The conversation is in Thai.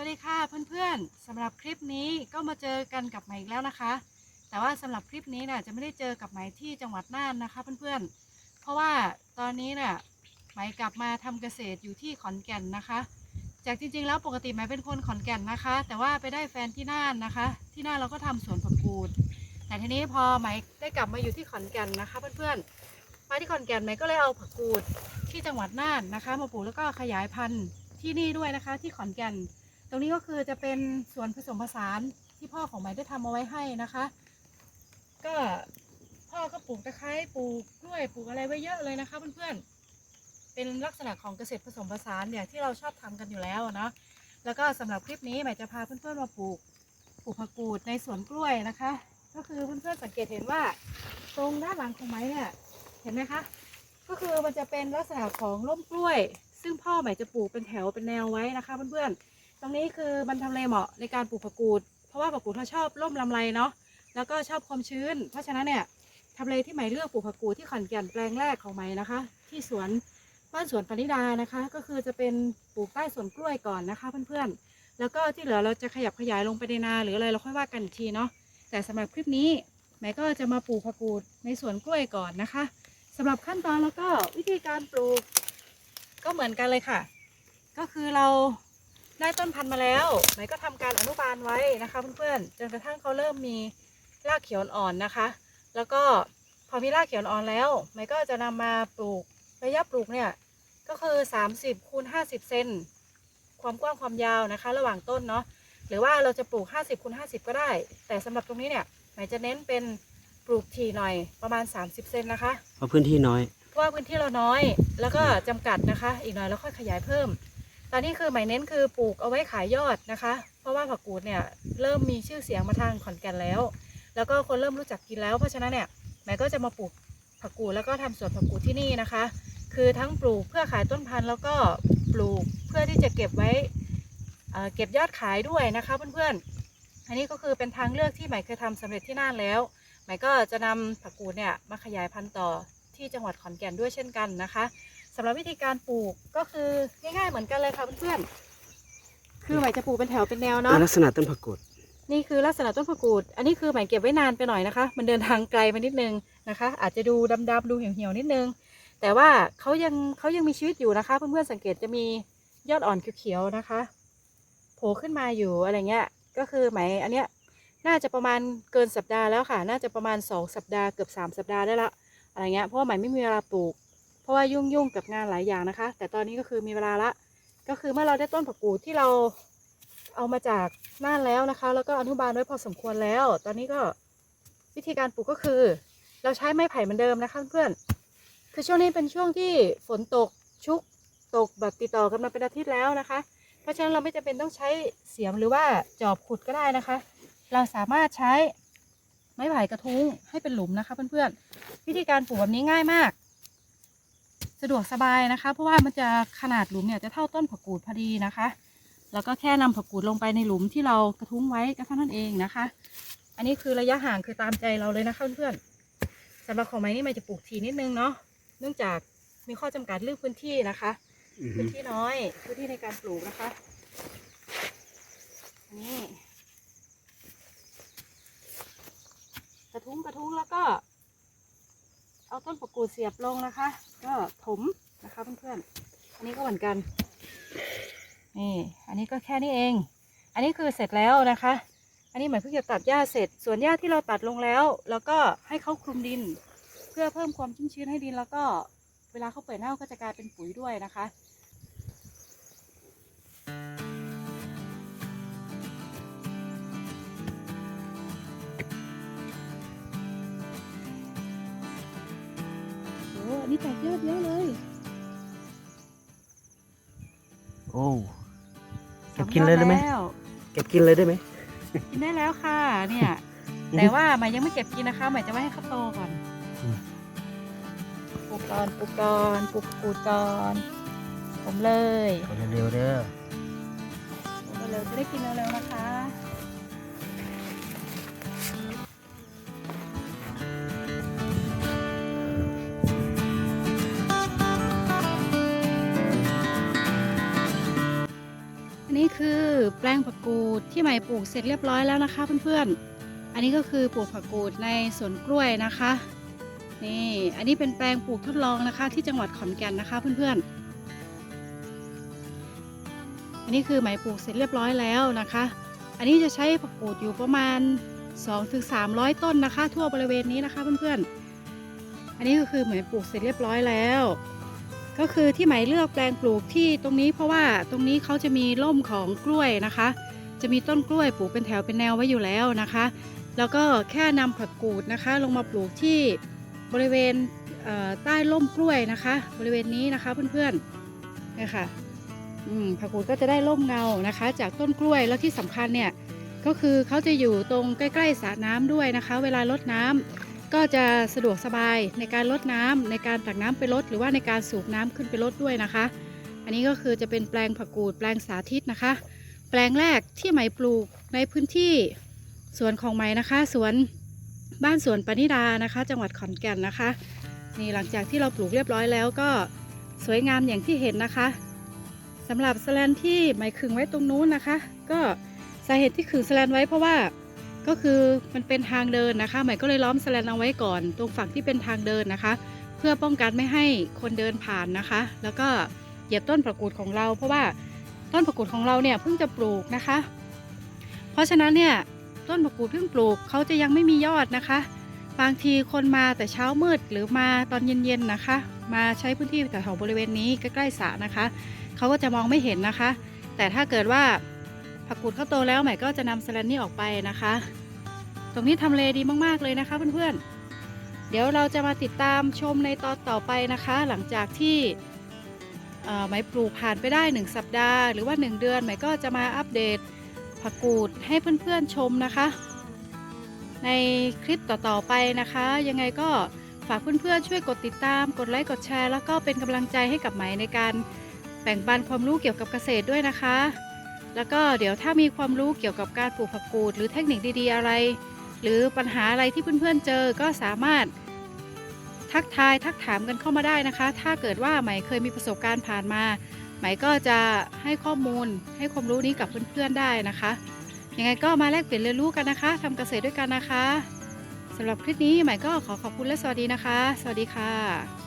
วัสดีค่ะเพื่อนๆสำหรับคลิปนี้ก็มาเจอกันกับไหมอีกแล้วนะคะ แต่ว่าสำหรับคลิปนี้น่ะจะไม่ได้เจอกับไหมที่จังหวัดน่านนะคะเพื่อนๆ เพราะว่าตอนนี้น่ะไหมกลับมาทำเกษตรอยู่ที่ขอนแก่นนะคะ จากจริงๆแล้วปกติไหมเป็นคนขอนแก่นนะคะ แต่ว่าไปได้แฟนที่น่านนะคะ ที่น่านเราก็ทำสวนผักกูด แต่ทีนี้พอไหมได้กลับมาอยู่ที่ขอนแก่นนะคะเพื่อนๆ มาที่ขอนแก่นไหมก็เลยเอาผักกูดที่จังหวัดน่านนะคะ มาปลูกแล้วก็ขยายพันธุ์ที่นี่ด้วยนะคะที่ขอนแก่น ตรงนี้ก็คือจะเป็นสวนผสมผสานที่พ่อของไหม่ได้ทำเอาไว้ให้นะคะ ก็พ่อก็ปลูกตะไคร้ปลูกกล้วยปลูกอะไรไว้เยอะเลยนะคะ เพื่อนๆ เป็นลักษณะของเกษตรผสมผสานเนี่ยที่เราชอบทำกันอยู่แล้วเนาะ แล้วก็สำหรับคลิปนี้ใหม่จะพาเพื่อนๆมาปลูกปลูกผักกูดในสวนกล้วยนะคะ ก็คือเพื่อนๆสังเกตเห็นว่า ตรงด้านหลังของไม้เนี่ยเห็นไหมคะ ก็คือมันจะเป็นลักษณะของร่มกล้วย ซึ่งพ่อใหม่จะปลูกเป็นแถวเป็นแนวไว้นะคะ เพื่อนๆ รงนี้คือมันทำเลเหมาะในการปลูกผักกูด เพราะว่าผักกูดเขาชอบร่มลำไรเนาะแล้วก็ชอบความชื้น เพราะฉะนั้นเนี่ยทำเลที่ใหม่เลือกปลูกผักกูดที่ขอนแก่นแปลงแรกของใหม่นะคะ ที่สวนบ้านสวนปณิดานะคะ ก็คือจะเป็นปลูกใต้สวนกล้วยก่อนนะคะเพื่อนๆแล้วก็ที่เหลือเราจะขยับขยายลงไปในนาหรืออะไรเราค่อยว่ากันอีกทีเนาะแต่สำหรับคลิปนี้ใหม่ก็จะมาปลูกผักกูดในสวนกล้วยก่อนนะคะสำหรับขั้นตอนแล้วก็วิธีการปลูกก็เหมือนกันเลยค่ะ ก็คือเรา ได้ต้นพันธุ์มาแล้วไหมก็ทำการอนุบาลไว้นะคะเพื่อนๆจนกระทั่งเขาเริ่มมีรากเขียวอ่อนๆนะคะ แล้วก็พอมีรากเขียวอ่อนแล้วไหมก็จะนำมาปลูกระยะปลูกเนี่ยก็คือ 30คูณ50 เซนความกว้างความยาวนะคะ ระหว่างต้นเนาะหรือว่าเราจะปลูก 50คูณ50 ก็ได้ แต่สำหรับตรงนี้เนี่ยไหมจะเน้นเป็นปลูกทีหน่อยประมาณ 30 เซนนะคะเพราะพื้นที่น้อยเพราะว่าพื้นที่เราน้อย แล้วก็จำกัดนะคะ อีกหน่อยเราค่อยขยายเพิ่มต อันนี้คือหมายเน้นคือปลูกเอาไว้ขายยอดนะคะ เพราะว่าผักกูดเนี่ยเริ่มมีชื่อเสียงมาทางขอนแก่นแล้ว แล้วก็คนเริ่มรู้จักกินแล้ว เพราะฉะนั้นเนี่ยหมายก็จะมาปลูกผักกูดแล้วก็ทำสวนผักกูดที่นี่นะคะ คือทั้งปลูกเพื่อขายต้นพันธุ์แล้วก็ปลูกเพื่อที่จะเก็บไว้เเก็บยอดขายด้วยนะคะเพื่อนๆ อันนี้ก็คือเป็นทางเลือกที่หมายเคยทำสำเร็จที่น่านแล้วหมายก็จะนำผักกูดเนี่ยมาขยายพันธุ์ต่อที่จังหวัดขอนแก่นด้วยเช่นกันนะคะ สำหรับวิธีการปลูกก็คือง่ายๆเหมือนกันเลยค่ะเพื่อนๆคือหมายจะปลูกเป็นแถวเป็นแนวเนาะ ลักษณะต้นผักกูดนี่คือลักษณะต้นผักกูด อันนี้คือหมายเก็บไว้นานไปหน่อยนะคะ มันเดินทางไกลมานิดนึงนะคะ อาจจะดูดำๆดูเหี่ยวๆนิดนึง แต่ว่าเขายังเขายังมีชีวิตอยู่นะคะ เพื่อนๆสังเกตจะมียอดอ่อนเขียวๆนะคะ โผล่ขึ้นมาอยู่อะไรเงี้ย ก็คือหมายอันเนี้ยน่าจะประมาณเกินสัปดาห์แล้วค่ะ น่าจะประมาณสองสัปดาห์เกือบสามสัปดาห์ได้ละ อะไรเงี้ย เพราะว่าหมายไม่มีเวลาปลูก เพราะว่ายุ่งๆกับงานหลายอย่างนะคะ แต่ตอนนี้ก็คือมีเวลาละ ก็คือเมื่อเราได้ต้นผักกูดที่เราเอามาจากน่านแล้วนะคะ แล้วก็อนุบาลไว้พอสมควรแล้ว ตอนนี้ก็วิธีการปลูกก็คือ เราใช้ไม้ไผ่เหมือนเดิมนะคะเพื่อนคือช่วงนี้เป็นช่วงที่ฝนตกชุกตกแบบติดต่อกันมาเป็นอาทิตย์แล้วนะคะ เพราะฉะนั้นเราไม่จำเป็นต้องใช้เสียมหรือว่าจอบขุดก็ได้นะคะ เราสามารถใช้ไม้ไผ่กระทุ้งให้เป็นหลุมนะคะเพื่อนๆวิธีการปลูกแบบนี้ง่ายมาก สะดวกสบายนะคะ เพราะว่ามันจะขนาดหลุมเนี่ยจะเท่าต้นผักกูดพอดีนะคะ แล้วก็แค่นำผักกูดลงไปในหลุมที่เรากระทุ้งไว้ก็เท่านั้นเองนะคะ อันนี้คือระยะห่างคือตามใจเราเลยนะคะเพื่อนๆสำหรับของไม้นี่มันจะปลูกทีนิดนึงเนาะเนื่องจากมีข้อจำกัดเรื่องพื้นที่นะคะอือฮึพื้นที่น้อยพื้นที่ในการปลูกนะคะนี่กระทุ้งกระทุ้งแล้วก็เอา ต้นปะกูดเสียบลงนะคะ ก็ถมนะคะเพื่อนๆ อันนี้ก็เหมือนกัน นี่ อันนี้ก็แค่นี้เอง อันนี้คือเสร็จแล้วนะคะ อันนี้หมายเพิ่งจะตัดหญ้าเสร็จ ส่วนหญ้าที่เราตัดลงแล้ว แล้วก็ให้เขาคลุมดิน เพื่อเพิ่มความชุ่มชื้นให้ดิน แล้วก็เวลาเขาเปิดเน่าก็จะกลายเป็นปุ๋ยด้วยนะคะโอ้ อันนี้แตกยอดเยอะเลย โอ้ เก็บกินเลยได้ไหม สองรอบแล้วเก็บกินเลยได้ไหม กินได้แล้วค่ะเนี่ย แต่ว่าหมายยังไม่เก็บกินนะคะหมายจะไว้ให้เขาโตก่อนอืม ปลูกก่อนปลูกก่อนปลูกปูดก่อนผมเลยเอาเร็วๆเด้อปลูกเร็วๆจะได้กินเร็วๆนะคะ คือแปลงผักกูดที่ใหม่ปลูกเสร็จเรียบร้อยแล้วนะคะเพื่อนๆ อันนี้ก็คือปลูกผักกูดในสวนกล้วยนะคะ นี่ อันนี้เป็นแปลงปลูกทดลองนะคะ ที่จังหวัดขอนแก่นนะคะเพื่อนๆ อันนี้คือไหมปลูกเสร็จเรียบร้อยแล้วนะคะ อันนี้จะใช้ผักกูดอยู่ประมาณ 2-300 ต้นนะคะ ทั่วบริเวณนี้นะคะเพื่อนๆ อันนี้ก็คือไหมือนปลูกเสร็จเรียบร้อยแล้ว ก็คือที่ไหมเลือกแปลงปลูกที่ตรงนี้เพราะว่าตรงนี้เขาจะมีร่มของกล้วยนะคะ จะมีต้นกล้วยปลูกเป็นแถวเป็นแนวไว้อยู่แล้วนะคะ แล้วก็แค่นำผักกูดนะคะ ลงมาปลูกที่บริเวณเใต้ร่มกล้วยนะคะ บริเวณนี้นะคะเพื่อนๆเนี่ยค่ะผักกูดก็จะได้ร่มเงานะคะ จากต้นกล้วยแล้วที่สำคัญเนี่ยก็คือเขาจะอยู่ตรงใกล้ๆสระน้ำด้วยนะคะ เวลารดน้ำ ก็จะสะดวกสบายในการลดน้ำในการตักน้ำไปลด หรือว่าในการสูบน้ำขึ้นไปลดด้วยนะคะ อันนี้ก็คือจะเป็นแปลงผักกูดแปลงสาธิตนะคะ แปลงแรกที่ไหมปลูกในพื้นที่สวนของไหมนะคะสวนบ้านสวนปณิดานะคะ จังหวัดขอนแก่นนะคะนี่หลังจากที่เราปลูกเรียบร้อยแล้วก็สวยงามอย่างที่เห็นนะคะสำหรับสแลนที่ไหมขึงไว้ตรงนู้นนะคะ ก็สาเหตุที่ขึงสแลนไว้เพราะว่า ก็คือมันเป็นทางเดินนะคะไหมก็เลยล้อมสแลนเอาไว้ก่อน ตรงฝั่งที่เป็นทางเดินนะคะ เพื่อป้องกันไม่ให้คนเดินผ่านนะคะ แล้วก็เหยียบต้นประกูดของเรา เพราะว่าต้นประกูดของเราเนี่ยเพิ่งจะปลูกนะคะ เพราะฉะนั้นเนี่ยต้นประกูดเพิ่งปลูกเขาจะยังไม่มียอดนะคะ บางทีคนมาแต่เช้ามืดหรือมาตอนเย็นๆนะคะ มาใช้พื้นที่แถวๆบริเวณนี้ใกล้ๆสระนะคะเขาก็จะมองไม่เห็นนะคะ แต่ถ้าเกิดว่า ผักกูดเขาโตแล้วใหม่ก็จะนำสแลนนี่ออกไปนะคะ ตรงนี้ทำเลดีมากๆเลยนะคะเพื่อนๆ เดี๋ยวเราจะมาติดตามชมในตอนต่อไปนะคะ หลังจากที่ไหมปลูกผ่านไปได้ 1 สัปดาห์หรือว่า 1 เดือนไหมก็จะมาอัปเดตผักกูดให้เพื่อนๆชมนะคะ ในคลิปต่อๆไปนะคะ ยังไงก็ฝากเพื่อนๆช่วยกดติดตาม กดไลค์กดแชร์ แล้วก็เป็นกำลังใจให้กับไหมในการแบ่งปันความรู้เกี่ยวกับเกษตรด้วยนะคะ แล้วก็เดี๋ยวถ้ามีความรู้เกี่ยวกับการปลูกผักกูด หรือเทคนิคดีๆอะไร หรือปัญหาอะไรที่เพื่อนๆเจอก็สามารถทักทายทักถามกันเข้ามาได้นะคะ ถ้าเกิดว่าไหมเคยมีประสบการณ์ผ่านมา ไหมก็จะให้ข้อมูลให้ความรู้นี้กับเพื่อนๆได้นะคะ ยังไงก็มาแลกเปลี่ยนเรียนรู้กันนะคะทำเกษตรด้วยกันนะคะสำหรับคลิปนี้ไหม่ก็ขอขอบคุณและสวัสดีนะคะ สวัสดีค่ะ